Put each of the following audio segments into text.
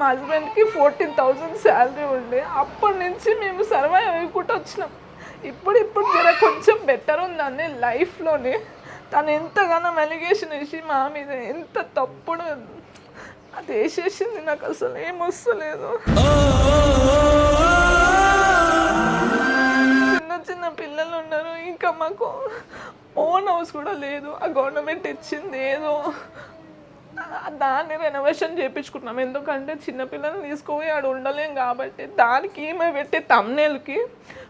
మా హస్బెండ్కి fourteen thousand salary ఉండే. అప్పటి నుంచి మేము సర్వైవ్ అయ్యుకుంటూ వచ్చినాం. ఇప్పుడు ఇప్పుడు జర కొంచెం బెటర్ ఉందండి లైఫ్లోనే. తను ఎంతగానో అలిగేషన్ వేసి మా మీద ఎంత తప్పుడు అది వేసేసింది నాకు అసలు ఏం వస్తలేదు. చిన్న చిన్న పిల్లలు ఉన్నారు. ఇంకా మాకు ఓన్ హౌస్ కూడా లేదు. ఆ గవర్నమెంట్ ఇచ్చింది ఏదో దాన్ని రెనోవేషన్ చేయించుకుంటున్నాం ఎందుకంటే చిన్నపిల్లల్ని తీసుకుపోయి ఆడ ఉండలేం కాబట్టి దానికి ఈమె పెట్టే తమ్నేల్కి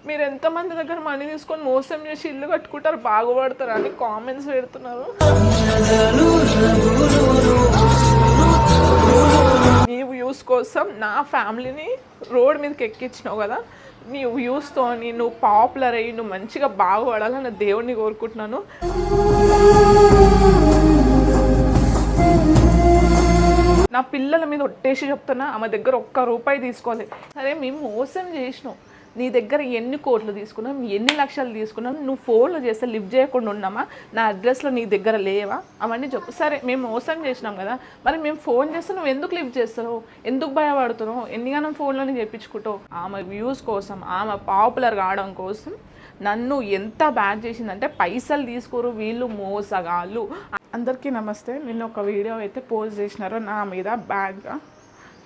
మీరు ఎంతమంది దగ్గర మనీ తీసుకొని మోసం చేసి ఇల్లు కట్టుకుంటారు బాగుపడతారు అని కామెంట్స్ పెడుతున్నారు. నీ వ్యూస్ కోసం నా ఫ్యామిలీని రోడ్ మీదకి ఎక్కించినావు కదా నీ వ్యూస్తో నువ్వు పాపులర్ అయ్యి నువ్వు మంచిగా బాగుపడాలని దేవుడిని కోరుకుంటున్నాను. నా పిల్లల మీద ఒట్టేసి చెప్తున్నా ఆమె దగ్గర ఒక్క రూపాయి తీసుకోవాలి సరే మేము మోసం చేసినాం. నీ దగ్గర ఎన్ని కోట్లు తీసుకున్నాం ఎన్ని లక్షలు తీసుకున్నాం నువ్వు ఫోన్లో చేస్తే లిఫ్ట్ చేయకుండా ఉన్నామా? నా అడ్రస్లో నీ దగ్గర లేవా? అవన్నీ చెప్పు. సరే మేము మోసం చేసినాం కదా మరి మేము ఫోన్ చేస్తే నువ్వు ఎందుకు లిఫ్ట్ చేస్తున్నావు? ఎందుకు భయపడుతున్నావు? ఎన్నిగానం ఫోన్లోనే చేయించుకుంటావు ఆమె వ్యూస్ కోసం ఆమె పాపులర్ కావడం కోసం నన్ను ఎంత బ్యాడ్ చేసిందంటే పైసలు తీసుకోరు వీళ్ళు మోసగాళ్ళు. అందరికీ నమస్తే. నిన్న ఒక వీడియో అయితే పోస్ట్ చేసినారు. నా మీద బ్యాడ్గా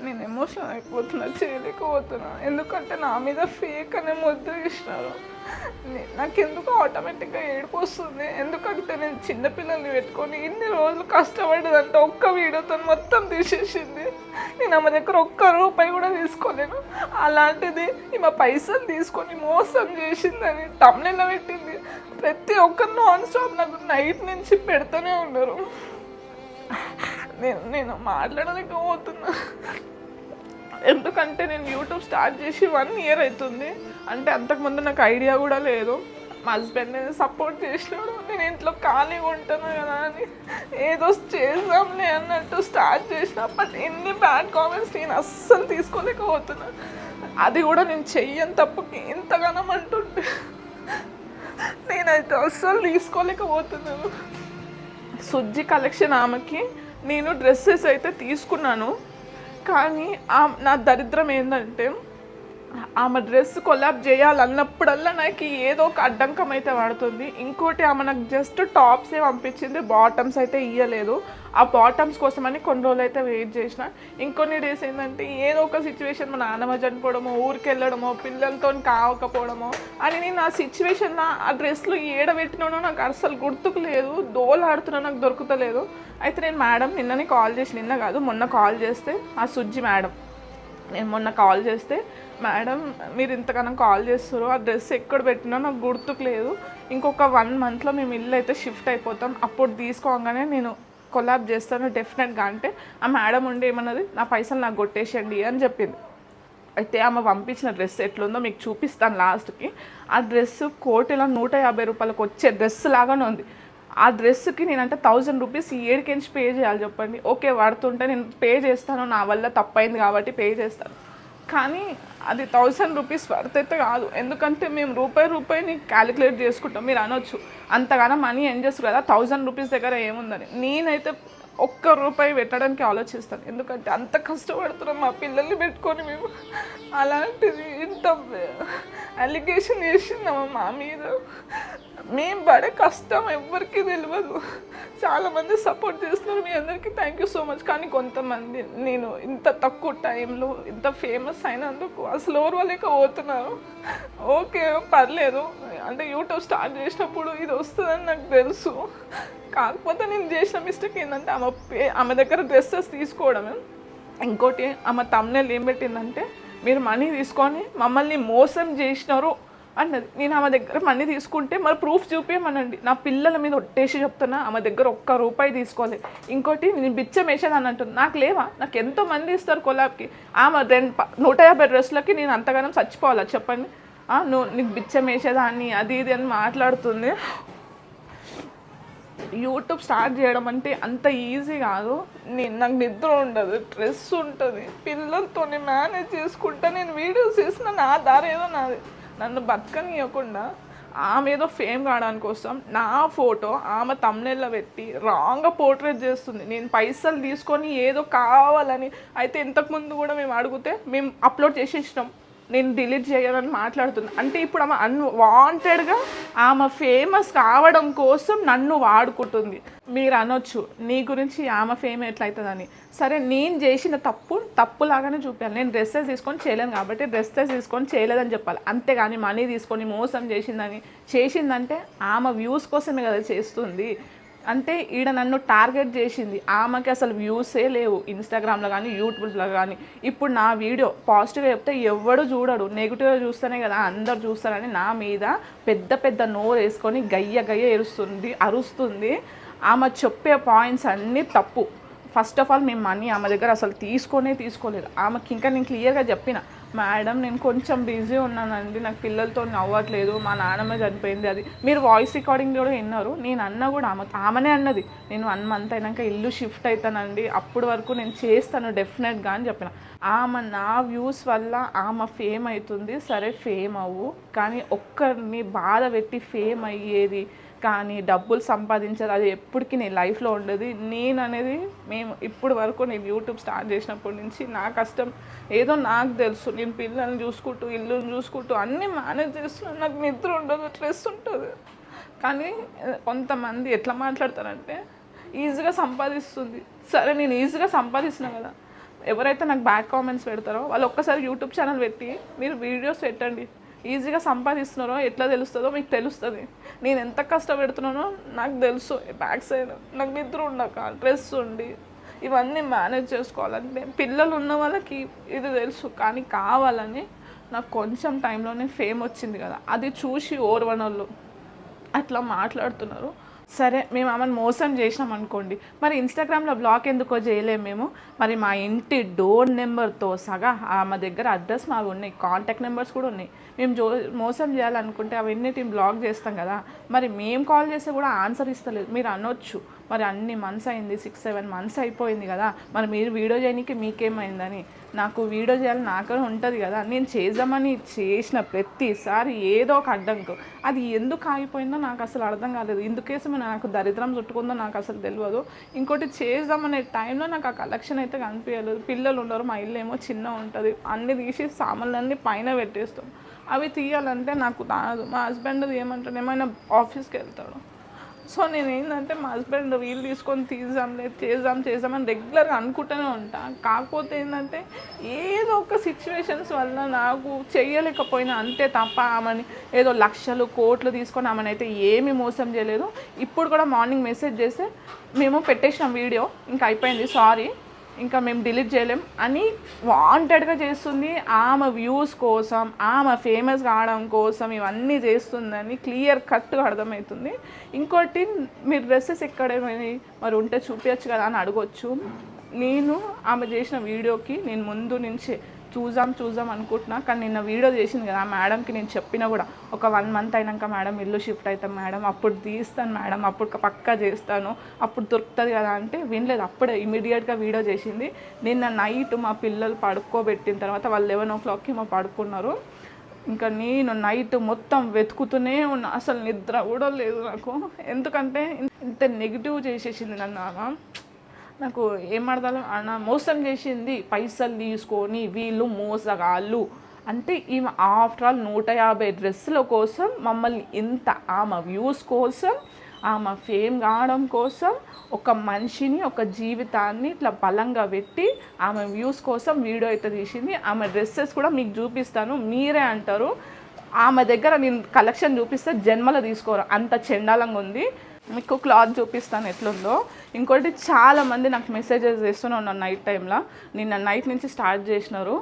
నేను ఎమోషనల్ అయిపోతున్నా చేయలేకపోతున్నా ఎందుకంటే నా మీద ఫేక్ అనే ముద్ర ఇచ్చినారు నాకు నాకెందుకు ఆటోమేటిక్గా ఏడుపు వస్తుంది. ఎందుకంటే నేను చిన్నపిల్లల్ని పెట్టుకొని ఇన్ని రోజులు కష్టపడేదంటే ఒక్క వీడియోతో మొత్తం తీసేసింది. నేను ఆమె దగ్గర ఒక్క రూపాయి కూడా తీసుకోలేను. అలాంటిది ఈమె పైసలు తీసుకొని మోసం చేసిందని తమిళలో పెట్టింది. ప్రతి ఒక్కరు నాన్ స్టాప్ నాకు నైట్ నుంచి పెడుతూనే ఉన్నారు. నేను నేను మాట్లాడలేకపోతున్నా ఎందుకంటే నేను యూట్యూబ్ స్టార్ట్ చేసి వన్ ఇయర్ అవుతుంది అంటే అంతకుముందు నాకు ఐడియా కూడా లేదు. మా హస్బెండ్ నేను సపోర్ట్ చేసినాడు నేను ఇంట్లో ఖాళీగా ఉంటాను కదా అని ఏదో చేద్దాంలే అన్నట్టు స్టార్ట్ చేసిన. బట్ ఎన్ని బ్యాడ్ కామెంట్స్ నేను అస్సలు తీసుకోలేకపోతున్నా. అది కూడా నేను చెయ్యని తప్పుకి ఎంతగానం అంటుంటే నేనైతే అస్సలు తీసుకోలేకపోతున్నాను. సుజ్జి కలెక్షన్ ఆమెకి నేను డ్రెస్సెస్ అయితే తీసుకున్నాను. కానీ నా దరిద్రం ఏంటంటే ఆమె డ్రెస్ కొలాబ్ చేయాలన్నప్పుడల్లా నాకు ఏదో ఒక అడ్డంకం అయితే పడుతుంది. ఇంకోటి ఆమె నాకు జస్ట్ టాప్సే పంపించింది బాటమ్స్ అయితే ఇయ్యలేదు. ఆ బాటమ్స్ కోసమని కొన్ని రోజులు అయితే వెయిట్ చేసిన. ఇంకొన్ని డేస్ ఏంటంటే ఏదో ఒక సిచ్యువేషన్ మా నాన్నమ్మ చనిపోవడమో ఊరికి వెళ్ళడమో పిల్లలతో కావకపోవడమో అని నేను ఆ సిచ్యువేషన్లో ఆ డ్రెస్లో ఏడబెట్టినానో నాకు అసలు గుర్తుకు లేదు దోలాడుతున్నా నాకు దొరుకుతలేదు. అయితే నేను మేడం నిన్ననే కాల్ చేసి నిన్న కాదు మొన్న కాల్ చేస్తే ఆ సుజ్జి మేడం నేను మొన్న కాల్ చేస్తే మేడం మీరు ఇంతకన్నా కాల్ చేస్తారు ఆ డ్రెస్ ఎక్కడ పెట్టినా నాకు గుర్తుకు లేదు. ఇంకొక వన్ మంత్లో మేము ఇల్లు అయితే షిఫ్ట్ అయిపోతాం. అప్పుడు తీసుకోగానే నేను కొలాబ్ చేస్తాను డెఫినెట్గా అంటే ఆ మేడం ఉండి ఏమన్నది? నా పైసలు నాకు కొట్టేసేయండి అని చెప్పింది. అయితే ఆమె పంపించిన డ్రెస్ ఎట్లుందో మీకు చూపిస్తాను లాస్ట్కి ఆ డ్రెస్ కోటిలో నూట యాభై రూపాయలకు వచ్చే డ్రెస్ లాగానే ఉంది. ఆ డ్రెస్కి నేనంటే థౌజండ్ రూపీస్ ఏడుకెంచి పే చేయాలి చెప్పండి. ఓకే వాడుతుంటే నేను పే చేస్తాను నా వల్ల తప్పైంది కాబట్టి పే చేస్తాను. కానీ అది థౌజండ్ రూపీస్ వర్తైతే కాదు. ఎందుకంటే మేము రూపాయి రూపాయిని క్యాలిక్యులేట్ చేసుకుంటాం. మీరు అనొచ్చు. అంతగానో మనీ ఏం చేస్తారు కదా థౌజండ్ రూపీస్ దగ్గర ఏముందని. నేనైతే ఒక్క రూపాయి పెట్టడానికి ఆలోచిస్తాను. ఎందుకంటే అంత కష్టపడుతున్నాం మా పిల్లల్ని పెట్టుకొని మేము. అలాంటిది ఇంత అలిగేషన్ చేసిందమ్మా మా మీద మేము పడే కష్టం ఎవ్వరికీ తెలియదు చాలామంది సపోర్ట్ చేస్తున్నారు. మీ అందరికీ థ్యాంక్ యూ సో మచ్ కానీ కొంతమంది నేను ఇంత తక్కువ టైంలో ఇంత ఫేమస్ అయినందుకు అసలు ఓర్వలేకపోతున్నారు ఓకే పర్లేదు. అంటే యూట్యూబ్ స్టార్ట్ చేసినప్పుడు ఇది వస్తుందని నాకు తెలుసు. కాకపోతే నేను చేసిన మిస్టేక్ ఏంటంటే ఆమె పే ఆమె దగ్గర డ్రెస్సెస్ తీసుకోవడమే. ఇంకోటి ఆమె తమ్నేల్ ఏం పెట్టిందంటే మీరు మనీ తీసుకొని మమ్మల్ని మోసం చేసినారు అన్నది నేను ఆమె దగ్గర మనీ తీసుకుంటే మరి ప్రూఫ్ చూపించమనండి నా పిల్లల మీద ఒట్టేసి చెప్తున్నా ఆమె దగ్గర ఒక్క రూపాయి తీసుకోవాలి ఇంకోటి నేను బిచ్చం వేసాను అని అంటుంది నాకు లేవా? నాకు ఎంతో మంది ఇస్తారు కొలాబ్కి ఆమె రెండు నూట యాభై డ్రెస్లకి నేను అంతగానం చచ్చిపోవాలా? చెప్పండి. నువ్వు నీకు బిచ్చం వేసేదాన్ని అది ఇది అని మాట్లాడుతుంది. యూట్యూబ్ స్టార్ట్ చేయడం అంటే అంత ఈజీ కాదు. నేను నాకు నిద్ర ఉండదు స్ట్రెస్ ఉంటుంది. పిల్లలతో మేనేజ్ చేసుకుంటా నేను వీడియోస్ చేసిన నా దారి ఏదో నాది. నన్ను బతకనియకుండా ఆమె ఏదో ఫేమ్ కావడానికి కోసం నా ఫోటో ఆమె తమ్నెల్లో పెట్టి రాంగ్గా పోర్ట్రేట్ చేస్తుంది. నేను పైసలు తీసుకొని ఏదో కావాలని అయితే ఇంతకుముందు కూడా మేము అడిగితే మేము అప్లోడ్ చేసేసినాం. నేను డిలీట్ చేయాలని మాట్లాడుతున్నా. అంటే ఇప్పుడు ఆమె అన్వాంటెడ్గా ఆమె ఫేమస్ కావడం కోసం నన్ను వాడుకుంటుంది. మీరు అనొచ్చు నీ గురించి ఆమె ఫేమ్ ఎట్లయితుందని. సరే నేను చేసిన తప్పు తప్పులాగానే చూపించాలి నేను డ్రెస్సెస్ తీసుకొని చేయలేను కాబట్టి డ్రెస్సెస్ తీసుకొని చేయలేదని చెప్పాలి. అంతేగాని మనీ తీసుకొని మోసం చేసిందని చేసిందంటే ఆమె వ్యూస్ కోసమే కదా చేస్తుంది. అంటే ఈడ నన్ను టార్గెట్ చేసింది. ఆమెకి అసలు వ్యూసే లేవు. ఇన్స్టాగ్రామ్లో కానీ యూట్యూబ్లో కానీ ఇప్పుడు నా వీడియో పాజిటివ్గా చెప్తే ఎవడు చూడడు. నెగిటివ్గా చూస్తేనే కదా అందరు చూస్తారని నా మీద పెద్ద పెద్ద నోరు వేసుకొని గయ్య గయ్య ఎరుస్తుంది అరుస్తుంది. ఆమె చెప్పే పాయింట్స్ అన్నీ తప్పు. ఫస్ట్ ఆఫ్ ఆల్ మేము మనీ ఆమె దగ్గర అసలు తీసుకొనే తీసుకోలేదు. ఆమెకి ఇంకా నేను క్లియర్గా చెప్పిన. మేడం నేను కొంచెం బిజీ ఉన్నానండి. నాకు పిల్లలతో అవ్వట్లేదు మా నాన్నమ్మ చనిపోయింది. అది మీరు వాయిస్ రికార్డింగ్ కూడా విన్నారు. నేను అన్న కూడా ఆమె ఆమెనే అన్నది. నేను వన్ మంత్ అయినాక ఇల్లు షిఫ్ట్ అవుతానండి అప్పటి వరకు నేను చేస్తాను డెఫినెట్గా అని చెప్పిన. ఆమె నా వ్యూస్ వల్ల ఆమె ఫేమ్ అవుతుంది. సరే ఫేమ్ అవ్వు. కానీ ఒక్కరిని బాధ పెట్టి ఫేమ్ అయ్యేది కానీ డబ్బులు సంపాదించేది అది ఎప్పటికీ నీ లైఫ్లో ఉండదు. నేను అనేది మేము ఇప్పుడు వరకు నేను యూట్యూబ్ స్టార్ట్ చేసినప్పటి నుంచి నా కష్టం ఏదో నాకు తెలుసు. నేను పిల్లల్ని చూసుకుంటూ ఇల్లుని చూసుకుంటూ అన్నీ మేనేజ్ చేస్తున్నాను నాకు నిద్ర ఉండదు స్ట్రెస్ ఉంటుంది. కానీ కొంతమంది ఎట్లా మాట్లాడతారంటే ఈజీగా సంపాదిస్తుంది. సరే నేను ఈజీగా సంపాదిస్తున్నా కదా. ఎవరైతే నాకు బ్యాడ్ కామెంట్స్ పెడతారో వాళ్ళు ఒక్కసారి యూట్యూబ్ ఛానల్ పెట్టి మీరు వీడియోస్ పెట్టండి. ఈజీగా సంపాదిస్తున్నారో ఎట్లా తెలుస్తుందో మీకు తెలుస్తుంది. నేను ఎంత కష్టపెడుతున్నానో నాకు తెలుసు. బ్యాక్ సైడ్ నాకు నిద్ర ఉండక డ్రెస్ ఉండి ఇవన్నీ మేనేజ్ చేసుకోవాలంటే పిల్లలు ఉన్న వాళ్ళకి ఇది తెలుసు. కానీ కావాలని నాకు కొంచెం టైంలోనే ఫేమ్ వచ్చింది కదా. అది చూసి ఓర్వనోళ్ళు అట్లా మాట్లాడుతున్నారు. సరే మేము ఆమెను మోసం చేసినాం అనుకోండి. మరి ఇన్స్టాగ్రామ్లో బ్లాక్ ఎందుకో చేయలేము మేము. మరి మా ఇంటి డోర్ నెంబర్తో సగా ఆమె దగ్గర అడ్రస్ మావి ఉన్నాయి. కాంటాక్ట్ నెంబర్స్ కూడా ఉన్నాయి. మేము జో మోసం చేయాలనుకుంటే అవన్నిటిని బ్లాక్ చేస్తాం కదా. మరి మేము కాల్ చేస్తే కూడా ఆన్సర్ ఇస్తలేదు. మీరు అనొచ్చు. మరి అన్ని మంత్స్ అయింది సిక్స్ సెవెన్ మంత్స్ అయిపోయింది కదా. మరి మీరు వీడియో చేయడానికి మీకేమైందని? నాకు వీడియో చేయాలని నాకు ఉంటుంది కదా. నేను చేద్దామని చేసిన ప్రతిసారి ఏదో ఒక అడ్డంకు. అది ఎందుకు ఆగిపోయిందో నాకు అసలు అర్థం కాలేదు. ఇందుకేసం నాకు దరిద్రం చుట్టుకుందో నాకు అసలు తెలియదు ఇంకోటి చేద్దామనే టైంలో నాకు ఆ కలెక్షన్ అయితే కనిపించలేదు పిల్లలు ఉండరు మా ఇల్లు ఏమో చిన్న ఉంటుంది. అన్ని తీసి సామాన్లన్నీ పైన పెట్టేస్తాం. అవి తీయాలంటే నాకు రాదు. మా హస్బెండ్ ఏమంటాడు ఏమైనా ఆఫీస్కి వెళ్తాడు. సో నేను ఏంటంటే మా హస్బెండ్ వీలు తీసుకొని తీద్దాంలే చేద్దాం చేద్దామని రెగ్యులర్గా అనుకుంటూనే ఉంటా. కాకపోతే ఏంటంటే ఏదో ఒక సిచ్యువేషన్స్ వల్ల నాకు చేయలేకపోయినా అంతే తప్ప ఆమెని ఏదో లక్షలు కోట్లు తీసుకొని ఆమెను అయితే ఏమీ మోసం చేయలేదు. ఇప్పుడు కూడా మార్నింగ్ మెసేజ్ చేస్తే మేము పెట్టేసినాం వీడియో ఇంకా అయిపోయింది సారీ ఇంకా మేము డిలీట్ చేయలేం. అని వాంటెడ్గా చేస్తుంది. ఆమె వ్యూస్ కోసం ఆమె ఫేమస్ కావడం కోసం ఇవన్నీ చేస్తుందని క్లియర్ కట్గా అర్థమవుతుంది. ఇంకోటి మీరు డ్రెస్సెస్ ఎక్కడ మరి ఉంటే చూపించచ్చు కదా అని అడగొచ్చు. నేను ఆమె చేసిన వీడియోకి నేను ముందు నుంచే చూద్దాం చూద్దాం అనుకుంటున్నా. కానీ నిన్న వీడియో చేసింది కదా మేడంకి నేను చెప్పిన కూడా. ఒక వన్ మంత్ అయినాక మేడం ఇల్లు షిఫ్ట్ అవుతాం మేడం. అప్పుడు తీస్తాను మేడం. అప్పుడు పక్కా చేస్తాను. అప్పుడు దొరుకుతుంది కదా అంటే వినలేదు. అప్పుడే ఇమీడియట్గా వీడియో చేసింది. నిన్న నైట్ మా పిల్లలు పడుకోబెట్టిన తర్వాత వాళ్ళు లెవెన్ ఓ క్లాక్కి మా పడుకున్నారు. ఇంకా నేను నైట్ మొత్తం వెతుకుతూనే ఉన్నా. అసలు నిద్ర కూడా లేదు నాకు. ఎందుకంటే ఇంత నెగిటివ్ చేసేసింది నన్ను ఆమె. నాకు ఏం అర్థాలు అన్న మోసం చేసింది పైసలు తీసుకొని వీళ్ళు మోసగాళ్ళు. అంటే ఈమె ఆఫ్టర్ ఆల్ నూట యాభై డ్రెస్సుల కోసం మమ్మల్ని ఇంత ఆమె వ్యూస్ కోసం ఆమె ఫేమ్ కావడం కోసం ఒక మనిషిని ఒక జీవితాన్ని ఇట్లా బలంగా పెట్టి ఆమె వ్యూస్ కోసం వీడియో అయితే తీసింది. ఆమె డ్రెస్సెస్ కూడా మీకు చూపిస్తాను మీరే అంటారు. ఆమె దగ్గర నేను కలెక్షన్ చూపిస్తే జన్మలో తీసుకోరు అంత చెండాలంగా ఉంది. మీకు క్లాత్ చూపిస్తాను ఎట్లుందో. ఇంకోటి చాలా మంది నాకు మెసేజెస్ చేస్తూనే ఉన్నారు నైట్ టైంలో నిన్న నైట్ నుంచి స్టార్ట్ చేసినారు.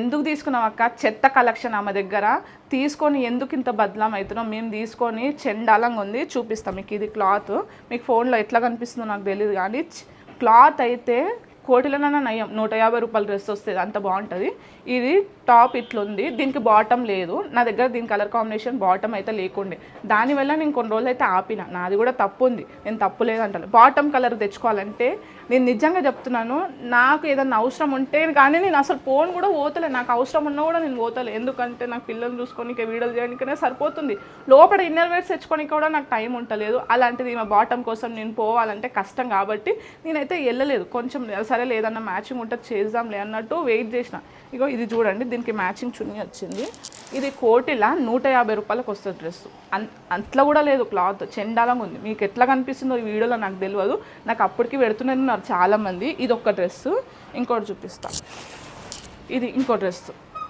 ఎందుకు తీసుకున్నాం అక్క? చెత్త కలెక్షన్ ఆమె దగ్గర. తీసుకొని ఎందుకు ఇంత బదలాం అవుతున్నాం మేము తీసుకొని చెండాలంగా ఉంది చూపిస్తాం మీకు ఇది క్లాత్ మీకు ఫోన్లో ఎట్లా కనిపిస్తుందో నాకు తెలియదు కానీ క్లాత్ అయితే కోటిలోనైనా నయం. నూట యాభై రూపాయల డ్రెస్ వస్తుంది అంత బాగుంటుంది. ఇది టాప్ ఇట్లుంది దీనికి బాటమ్ లేదు. నా దగ్గర దీని కలర్ కాంబినేషన్ బాటమ్ అయితే లేకుండే. దానివల్ల నేను కొన్ని రోజులు అయితే ఆపిన. నాది కూడా తప్పు ఉంది నేను తప్పు లేదంటాను. బాటమ్ కలర్ తెచ్చుకోవాలంటే నేను నిజంగా చెప్తున్నాను నాకు ఏదన్నా అవసరం ఉంటే కానీ నేను అసలు ఫోన్ కూడా పోతలే నాకు అవసరం ఉన్నా కూడా నేను పోతలే ఎందుకంటే నాకు పిల్లలు చూసుకోనికి వీడియోలు చేయడానికనే సరిపోతుంది. లోపల ఇన్నర్ వేర్స్ తెచ్చుకోనికి కూడా నాకు టైం ఉండలేదు అలాంటిది మా బాటమ్ కోసం నేను పోవాలంటే కష్టం కాబట్టి నేనైతే వెళ్ళలేదు. కొంచెం సరే లేదన్నా మ్యాచింగ్ ఉంటే చేద్దాంలే అన్నట్టు వెయిట్ చేసిన. ఇగో ఇది చూడండి దీనికి మ్యాచింగ్ చున్నీ వచ్చింది. ఇది కోటిలా నూట యాభై రూపాయలకు వస్తుంది డ్రెస్. అన్ అట్లా కూడా లేదు క్లాత్. చెండాలంగా ఉంది. మీకు ఎట్లా కనిపిస్తుందో ఈ వీడియోలో నాకు తెలియదు నాకు అప్పటికి పెడుతున్నారు చాలామంది. ఇది ఒక డ్రెస్ ఇంకోటి చూపిస్తా. ఇది ఇంకో డ్రెస్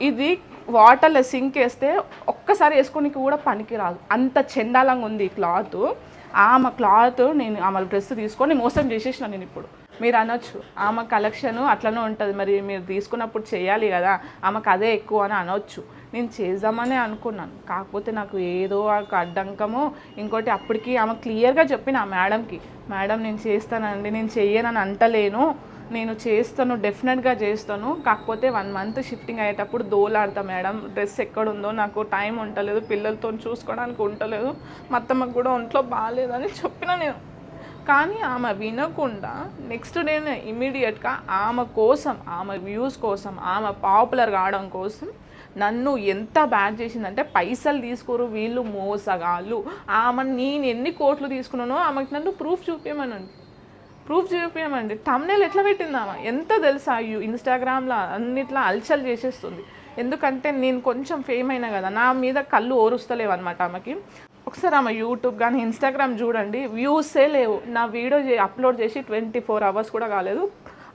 ఇది వాటర్లో సింక్ వేస్తే ఒక్కసారి వేసుకోనికి కూడా పనికి రాదు. అంత చెండాలంగా ఉంది ఈ క్లాత్. ఆమె క్లాత్ నేను ఆమె డ్రెస్ తీసుకొని మోసం చేసేసిన నేను ఇప్పుడు. మీరు అనొచ్చు. ఆమె కలెక్షన్ అట్లనే ఉంటుంది. మరి మీరు తీసుకున్నప్పుడు చేయాలి కదా. ఆమెకు అదే ఎక్కువ అని అనొచ్చు. నేను చేద్దామనే అనుకున్నాను. కాకపోతే నాకు ఏదో ఒక అడ్డంకము ఇంకోటి అప్పటికి ఆమె క్లియర్గా చెప్పిన ఆ మేడంకి. మేడం నేను చేస్తానండి. నేను చెయ్యనని అంటలేను. నేను చేస్తాను డెఫినెట్గా చేస్తాను. కాకపోతే వన్ మంత్ షిఫ్టింగ్ అయ్యేటప్పుడు దోలాడతా మేడం. డ్రెస్ ఎక్కడుందో నాకు టైం ఉండలేదు పిల్లలతో చూసుకోవడానికి ఉండలేదు మా అత్తమ్మకు కూడా ఒంట్లో బాగాలేదని చెప్పిన నేను. కానీ ఆమె వినకుండా నెక్స్ట్ డేనే ఇమీడియట్గా ఆమె కోసం ఆమె వ్యూస్ కోసం ఆమె పాపులర్ కావడం కోసం నన్ను ఎంత బ్యాడ్ చేసిందంటే పైసలు తీసుకోరు వీళ్ళు మోసగాళ్ళు. ఆమె నేను ఎన్ని కోట్లు తీసుకున్నానో ఆమెకి నన్ను ప్రూఫ్ చూపించమనండి ప్రూఫ్ చూపించమండి తమ్నేలు ఎట్లా పెట్టింది ఆమె? ఎంత తెలుసా? యూ ఇన్స్టాగ్రామ్లో అన్నిట్లా అల్చల్ చేసేస్తుంది. ఎందుకంటే నేను కొంచెం ఫేమ్ అయినా కదా నా మీద కళ్ళు ఓరుస్తలేవు అనమాట ఆమెకి. ఒకసారి ఆమె యూట్యూబ్ కానీ ఇన్స్టాగ్రామ్ చూడండి. వ్యూసే లేవు. నా వీడియో అప్లోడ్ చేసి ట్వంటీ ఫోర్ అవర్స్ కూడా కాలేదు.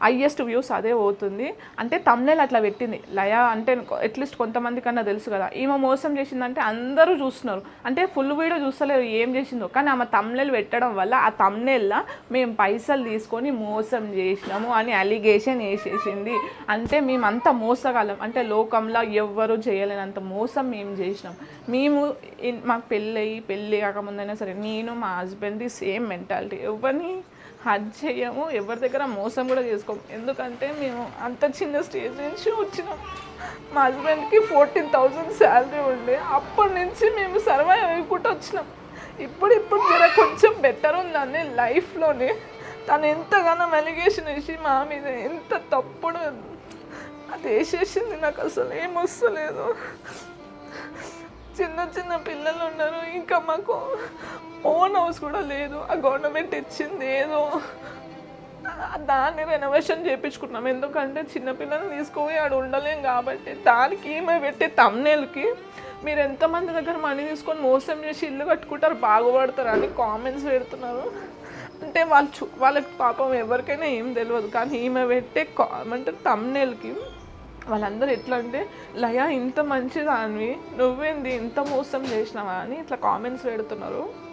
హయ్యెస్ట్ వ్యూస్ అదే పోతుంది. అంటే తమ్నేల్ అట్లా పెట్టింది. లయ అంటే అట్లీస్ట్ కొంతమంది కన్నా తెలుసు కదా. ఈమె మోసం చేసిందంటే అందరూ చూస్తున్నారు. అంటే ఫుల్ వీడియో చూస్తలేరు ఏం చేసిందో. కానీ ఆమె తమ్నేల్ పెట్టడం వల్ల ఆ తమ్నేల్లా మేము పైసలు తీసుకొని మోసం చేసినాము అని అలిగేషన్ వేసేసింది. అంటే మేమంతా మోసగలం అంటే లోకంలో ఎవ్వరు చేయలేనంత మోసం మేము చేసినాం. మేము మాకు పెళ్ళయి పెళ్ళి కాకముందైనా సరే నేను మా హస్బెండ్ది సేమ్ మెంటాలిటీ ఎవరిని హజ్ చేయము ఎవరి దగ్గర మోసం కూడా చేసుకోము. ఎందుకంటే మేము అంత చిన్న స్టేజ్ నుంచి వచ్చినాం. మా హస్బెండ్కి ఫోర్టీన్ థౌజండ్ శాలరీ ఉండే. అప్పటి నుంచి మేము సర్వైవ్ అయ్యకుండా వచ్చినాం. ఇప్పుడు ఇప్పుడు జర కొంచెం బెటర్ ఉందని లైఫ్లోనే. తను ఎంతగానో మెలిగేషన్ వేసి మా మీద ఎంత తప్పుడు అది వేసేసింది నాకు అసలు ఏం వస్తలేదు. చిన్న చిన్న పిల్లలు ఉన్నారు. ఇంకా మాకు ఓన్ హౌస్ కూడా లేదు. ఆ గవర్నమెంట్ ఇచ్చింది ఏదో. దాన్ని రెనోవేషన్ చేయించుకున్నాం ఎందుకంటే చిన్నపిల్లల్ని తీసుకుపోయి ఆడ ఉండలేం కాబట్టి దానికి ఈమె పెట్టే తమ్నేల్కి మీరు ఎంతమంది దగ్గర మనీ తీసుకొని మోసం చేసి ఇల్లు కట్టుకుంటారు బాగుపడతారు అని కామెంట్స్ పెడుతున్నారు. అంటే వాళ్ళు చూ వాళ్ళకి పాపం ఎవరికైనా ఏం తెలియదు కానీ ఈమె పెట్టే కామెంట్ తమ్నేల్కి వాళ్ళందరూ ఎట్లా అంటే లయ ఇంత మంచిదానివి నువ్వేంది ఇంత మోసం చేసినావా? అని ఇట్లా కామెంట్స్ పెడుతున్నారు.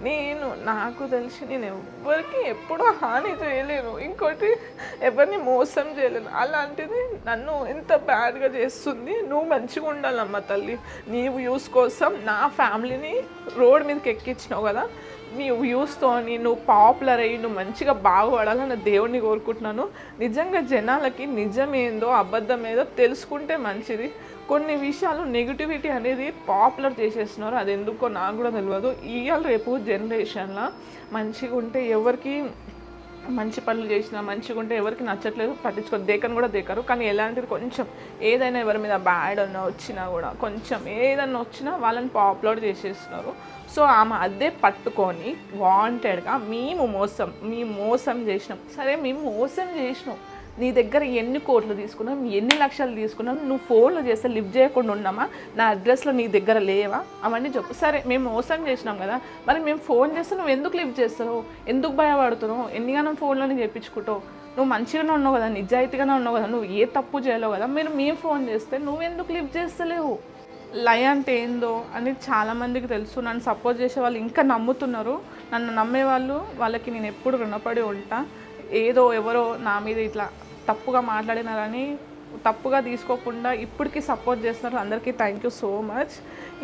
నేను నాకు తెలిసి నేను ఎవ్వరికి ఎప్పుడూ హాని చేయలేను. ఇంకోటి ఎవరిని మోసం చేయలేను. అలాంటిది నన్ను ఎంత బ్యాడ్గా చేస్తుంది. నువ్వు మంచిగా ఉండాలమ్మ తల్లి. నీవు యూస్ కోసం నా ఫ్యామిలీని రోడ్ మీదకి ఎక్కించినావు కదా. నీ వ్యూస్తోని నువ్వు పాపులర్ అయ్యి నువ్వు మంచిగా బాగుపడాలని దేవుడిని కోరుకుంటున్నాను. నిజంగా జనాలకి నిజమేందో అబద్ధం ఏదో తెలుసుకుంటే మంచిది. కొన్ని విషయాలు నెగిటివిటీ అనేది పాపులర్ చేసేస్తున్నారు. అది ఎందుకో నాకు కూడా తెలియదు ఇవాళ రేపు జనరేషన్లో మంచిగా ఉంటే ఎవరికి మంచి పనులు చేసినా మంచిగా ఉంటే ఎవరికి నచ్చట్లేదు పట్టించుకో దేకని కూడా దేకరు. కానీ ఎలాంటిది కొంచెం ఏదైనా ఎవరి మీద బ్యాడ్ అన్న వచ్చినా కూడా కొంచెం ఏదన్నా వచ్చినా వాళ్ళని పాపులర్ చేసేస్తున్నారు. సో ఆమె అదే పట్టుకొని వాంటెడ్గా మేము మోసం మేము మోసం చేసినాం. సరే మేము మోసం చేసినాం. నీ దగ్గర ఎన్ని కోట్లు తీసుకున్నాం ఎన్ని లక్షలు తీసుకున్నాం నువ్వు ఫోన్లు చేస్తే లిఫ్ట్ చేయకుండా ఉన్నామా? నా అడ్రస్లో నీ దగ్గర లేవా? అవన్నీ చెప్పు. సరే మేము మోసం చేసినాం కదా మరి మేము ఫోన్ చేస్తే నువ్వు ఎందుకు లిఫ్ట్ చేస్తావు? ఎందుకు భయపడుతున్నావు? ఎన్నిగానో ఫోన్లోనే చెప్పించుకుంటావు? నువ్వు మంచిగానే ఉన్నావు కదా నిజాయితీగానే ఉన్నావు కదా నువ్వు ఏ తప్పు చేయలేవు కదా మీరు మేము ఫోన్ చేస్తే నువ్వు ఎందుకు లిఫ్ట్ చేస్తలేవు? లయ అంటే ఏందో అని చాలామందికి తెలుసు. నన్ను సపోర్ట్ చేసే వాళ్ళు ఇంకా నమ్ముతున్నారు. నన్ను నమ్మే వాళ్ళు వాళ్ళకి నేను ఎప్పుడు రుణపడి ఉంటా. ఏదో ఎవరో నా మీద ఇట్లా తప్పుగా మాట్లాడినారని తప్పుగా తీసుకోకుండా ఇప్పటికీ సపోర్ట్ చేస్తున్నారు. అందరికీ థ్యాంక్ యూ సో మచ్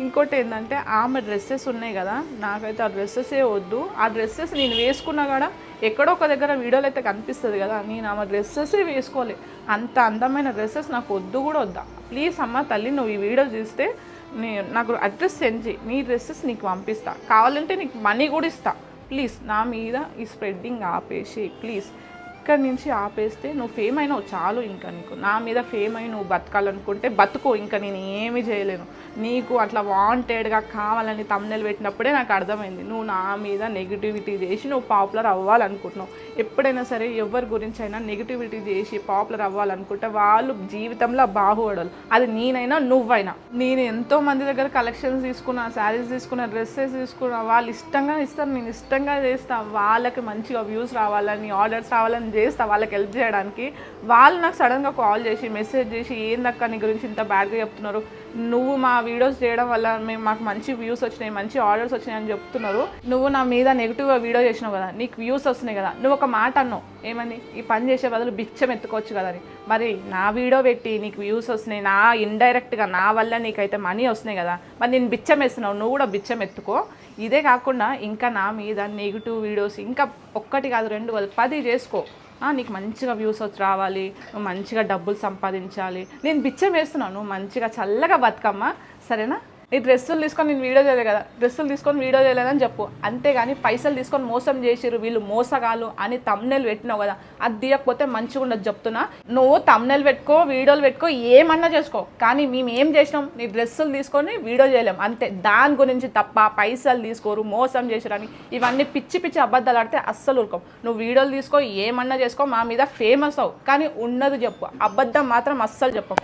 ఇంకోటి ఏంటంటే ఆమె డ్రెస్సెస్ ఉన్నాయి కదా నాకైతే ఆ డ్రెస్సెసే వద్దు. ఆ డ్రెస్సెస్ నేను వేసుకున్నా కూడా ఎక్కడో ఒక దగ్గర వీడియోలు అయితే కనిపిస్తుంది కదా నేను ఆమె డ్రెస్సెస్ వేసుకోవాలి. అంత అందమైన డ్రెస్సెస్ నాకు వద్దు కూడా వద్దా? ప్లీజ్ అమ్మ తల్లి నువ్వు ఈ వీడియో చూస్తే నీ నాకు అడ్రస్ సెండ్ చేయి. నీ డ్రెస్సెస్ నీకు పంపిస్తా. కావాలంటే నీకు మనీ కూడా ఇస్తా. ప్లీజ్ నా మీద ఈ స్ప్రెడ్డింగ్ ఆపేసి ప్లీజ్. ఇక్కడి నుంచి ఆపేస్తే నువ్వు ఫేమ్ అయినావు చాలు ఇంకా నీకు. నా మీద ఫేమ్ అయి నువ్వు బతకాలనుకుంటే బతుకో ఇంకా నేను ఏమీ చేయలేను. నీకు అట్లా వాంటెడ్గా కావాలని తమ్నెల్ పెట్టినప్పుడే నాకు అర్థమైంది. నువ్వు నా మీద నెగిటివిటీ చేసి నువ్వు పాపులర్ అవ్వాలనుకుంటున్నావు. ఎప్పుడైనా సరే ఎవరి గురించి అయినా నెగిటివిటీ చేసి పాపులర్ అవ్వాలనుకుంటే వాళ్ళు జీవితంలో బాగుపడాలి. అది నేనైనా నువ్వైనా. నేను ఎంతో మంది దగ్గర కలెక్షన్స్ తీసుకున్నా శారీస్ తీసుకున్నా డ్రెస్సెస్ తీసుకున్నా వాళ్ళు ఇష్టంగా ఇస్తారు నేను ఇష్టంగా చేస్తాను వాళ్ళకి మంచిగా వ్యూస్ రావాలని ఆర్డర్స్ రావాలని చేస్తా వాళ్ళకి హెల్ప్ చేయడానికి. వాళ్ళు నాకు సడన్గా కాల్ చేసి మెసేజ్ చేసి ఏందక్క నీ గురించి ఇంత బ్యాడ్గా చెప్తున్నారు? నువ్వు మా వీడియోస్ చేయడం వల్ల మేము మాకు మంచి వ్యూస్ వచ్చినాయి మంచి ఆర్డర్స్ వచ్చినాయి అని చెప్తున్నారు. నువ్వు నా మీద నెగిటివ్గా వీడియో చేసినావు కదా నీకు వ్యూస్ వస్తున్నాయి కదా నువ్వు ఒక మాట అన్నావు. ఏమని ఈ పని చేసే బదులు బిచ్చం ఎత్తుకోవచ్చు కదా అని మరి నా వీడియో పెట్టి నీకు వ్యూస్ వస్తున్నాయి నా ఇండైరెక్ట్గా నా వల్ల నీకైతే మనీ వస్తున్నాయి కదా మరి నేను బిచ్చం వేస్తున్నావు నువ్వు కూడా బిచ్చం ఎత్తుకో. ఇదే కాకుండా ఇంకా నా మీద నెగిటివ్ వీడియోస్ ఇంకా ఒక్కటి కాదు రెండు పది చేసుకో. నీకు మంచిగా వ్యూస్ వచ్చి రావాలి మంచిగా డబ్బులు సంపాదించాలి. నేను బిచ్చం వేస్తున్నాను మంచిగా చల్లగా బతుకమ్మా. సరేనా? నీ డ్రెస్సులు తీసుకొని నేను వీడియో చేయలేదు కదా. డ్రెస్సులు తీసుకొని వీడియో చేయలేదని చెప్పు. అంతేగాని పైసలు తీసుకొని మోసం చేసిరు వీళ్ళు మోసగాళ్ళు అని తమ్నెల్ పెట్టినావు కదా. అది తీయకపోతే మంచిగా ఉండదు చెప్తున్నా. నువ్వు తమ్నెల్ పెట్టుకో వీడియోలు పెట్టుకో ఏమన్నా చేసుకో. కానీ మేము ఏం చేసినాం? నీ డ్రెస్సులు తీసుకొని వీడియో చేయలేం. అంతే. దాని గురించి తప్ప పైసలు తీసుకోరు మోసం చేసిరని ఇవన్నీ పిచ్చి పిచ్చి అబద్ధాలు ఆడితే అస్సలు ఊరుకోం. నువ్వు వీడియోలు తీసుకో ఏమన్నా చేసుకో మా మీద ఫేమస్ అవు. కానీ ఉన్నది చెప్పు. అబద్ధం మాత్రం అస్సలు చెప్పం